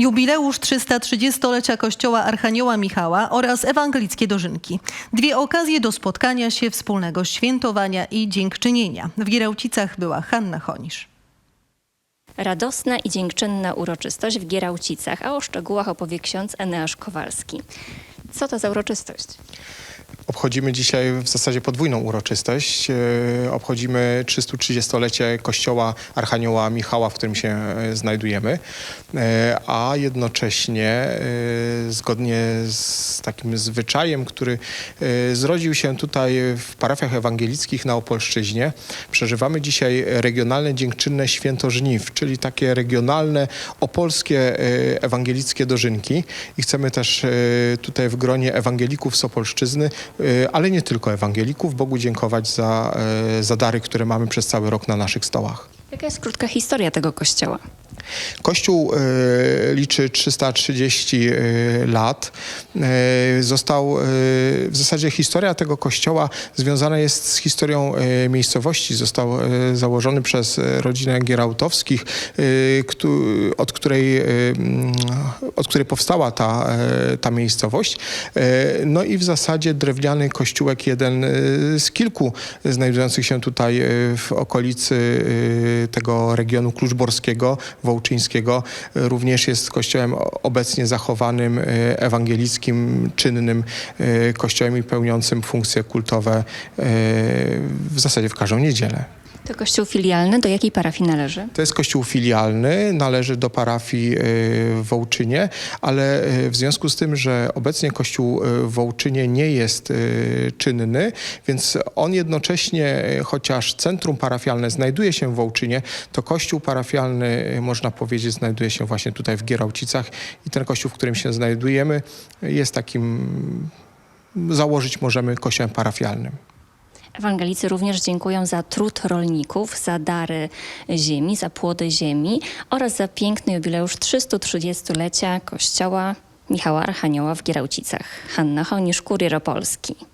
Jubileusz 330-lecia Kościoła Archanioła Michała oraz ewangelickie dożynki. Dwie okazje do spotkania się, wspólnego świętowania i dziękczynienia. W Gierałcicach była Hanna Honisz. Radosna i dziękczynna uroczystość w Gierałcicach, a o szczegółach opowie ksiądz Eneasz Kowalski. Co to za uroczystość? Obchodzimy dzisiaj w zasadzie podwójną uroczystość. E, Obchodzimy 330-lecie kościoła Archanioła Michała, w którym się e, znajdujemy, E, a jednocześnie zgodnie z takim zwyczajem, który zrodził się tutaj w parafiach ewangelickich na Opolszczyźnie, przeżywamy dzisiaj regionalne dziękczynne święto żniw, czyli takie regionalne opolskie ewangelickie dożynki i chcemy też tutaj w gronie ewangelików z Opolszczyzny, ale nie tylko ewangelików, Bogu dziękować za, e, za dary, które mamy przez cały rok na naszych stołach. Jaka jest krótka historia tego kościoła? Kościół e, liczy 330 e, lat. E, został, w zasadzie historia tego kościoła związana jest z historią miejscowości. Został założony przez rodzinę Gierałtowskich, od której, mm, od której powstała ta, ta miejscowość. No i w zasadzie drewniany kościółek, jeden z kilku znajdujących się tutaj w okolicy tego regionu kluczborskiego, e, również jest kościołem obecnie zachowanym, e, ewangelickim, czynnym e, kościołem i pełniącym funkcje kultowe w zasadzie w każdą niedzielę. To kościół filialny, do jakiej parafii należy? To jest kościół filialny, należy do parafii e, w Wołczynie, ale e, w związku z tym, że obecnie kościół e, w Wołczynie nie jest czynny, więc on jednocześnie, chociaż centrum parafialne znajduje się w Wołczynie, to kościół parafialny, można powiedzieć, znajduje się właśnie tutaj w Gierałcicach i ten kościół, w którym się znajdujemy, jest takim, założyć możemy kościołem parafialnym. Ewangelicy również dziękują za trud rolników, za dary ziemi, za płody ziemi oraz za piękny jubileusz 330-lecia kościoła Michała Archanioła w Gierałcicach. Hanna Honisz, Kurier Opolski.